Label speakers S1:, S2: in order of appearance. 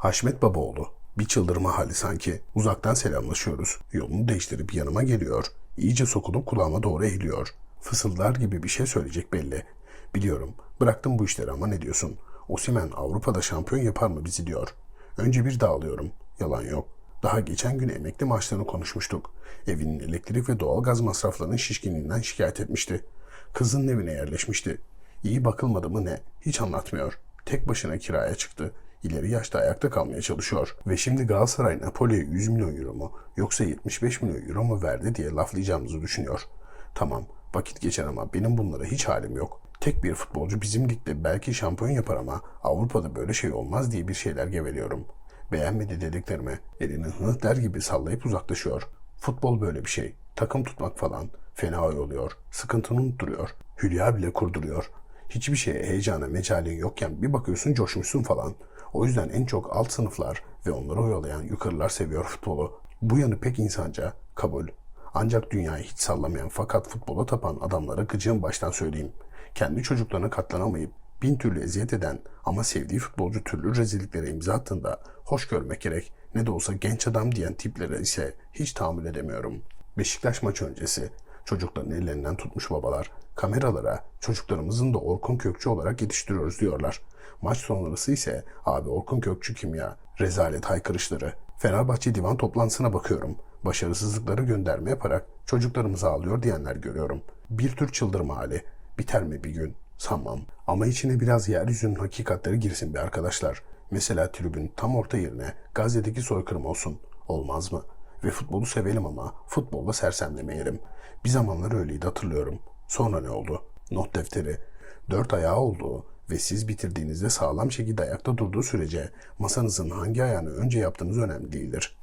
S1: Haşmet Babaoğlu. Bir çıldırma hali sanki. Uzaktan selamlaşıyoruz. Yolunu değiştirip yanıma geliyor. İyice sokulup kulağıma doğru eğiliyor. Fısıldar gibi bir şey söyleyecek belli. Biliyorum. Bıraktım bu işleri ama ne diyorsun? Osimen Avrupa'da şampiyon yapar mı bizi diyor. Önce bir dağılıyorum. Yalan yok. Daha geçen gün emekli maaşlarını konuşmuştuk. Evinin elektrik ve doğalgaz masraflarının şişkinliğinden şikayet etmişti. Kızın evine yerleşmişti. İyi bakılmadı mı ne? Hiç anlatmıyor. Tek başına kiraya çıktı. İleri yaşta ayakta kalmaya çalışıyor. Ve şimdi Galatasaray Napoli'ye 100 milyon euro mu yoksa 75 milyon euro mu verdi diye laflayacağımızı düşünüyor. Tamam vakit geçer ama benim bunlara hiç halim yok. Tek bir futbolcu bizim ligde belki şampiyon yapar ama Avrupa'da böyle şey olmaz diye bir şeyler geveliyorum. Beğenmedi dediklerime elini hı der gibi sallayıp uzaklaşıyor. Futbol böyle bir şey. Takım tutmak falan. Fena oluyor. Sıkıntını unutturuyor. Hülya bile kurduruyor. Hiçbir şeye heyecana mecalin yokken bir bakıyorsun coşmuşsun falan. O yüzden en çok alt sınıflar ve onları oyalayan yukarılar seviyor futbolu. Bu yanı pek insanca, kabul. Ancak dünyayı hiç sallamayan fakat futbola tapan adamlara gıcığım baştan söyleyeyim. Kendi çocuklarına katlanamayıp bin türlü eziyet eden ama sevdiği futbolcu türlü rezilliklere imza attığında hoş görmek gerek. Ne de olsa genç adam diyen tiplere ise hiç tahammül edemiyorum. Beşiktaş maçı öncesi çocukların ellerinden tutmuş babalar kameralara çocuklarımızın da Orkun Kökçü olarak yetiştiriyoruz diyorlar. Maç sonrası ise abi Orkun Kökçü kim ya? Rezalet haykırışları. Fenerbahçe divan toplantısına bakıyorum. Başarısızlıkları gönderme yaparak çocuklarımız ağlıyor diyenler görüyorum. Bir tür çıldırma hali. Biter mi bir gün? Sanmam. Ama içine biraz yeryüzünün hakikatleri girsin be arkadaşlar. Mesela tribün tam orta yerine Gazze'deki soykırım olsun. Olmaz mı? Ve futbolu sevelim ama futbolda sersemlemeyelim. Bir zamanlar öyleydi hatırlıyorum. Sonra ne oldu? Not defteri. Dört ayağı olduğu ve siz bitirdiğinizde sağlam şekilde ayakta durduğu sürece masanızın hangi ayağını önce yaptığınız önemli değildir.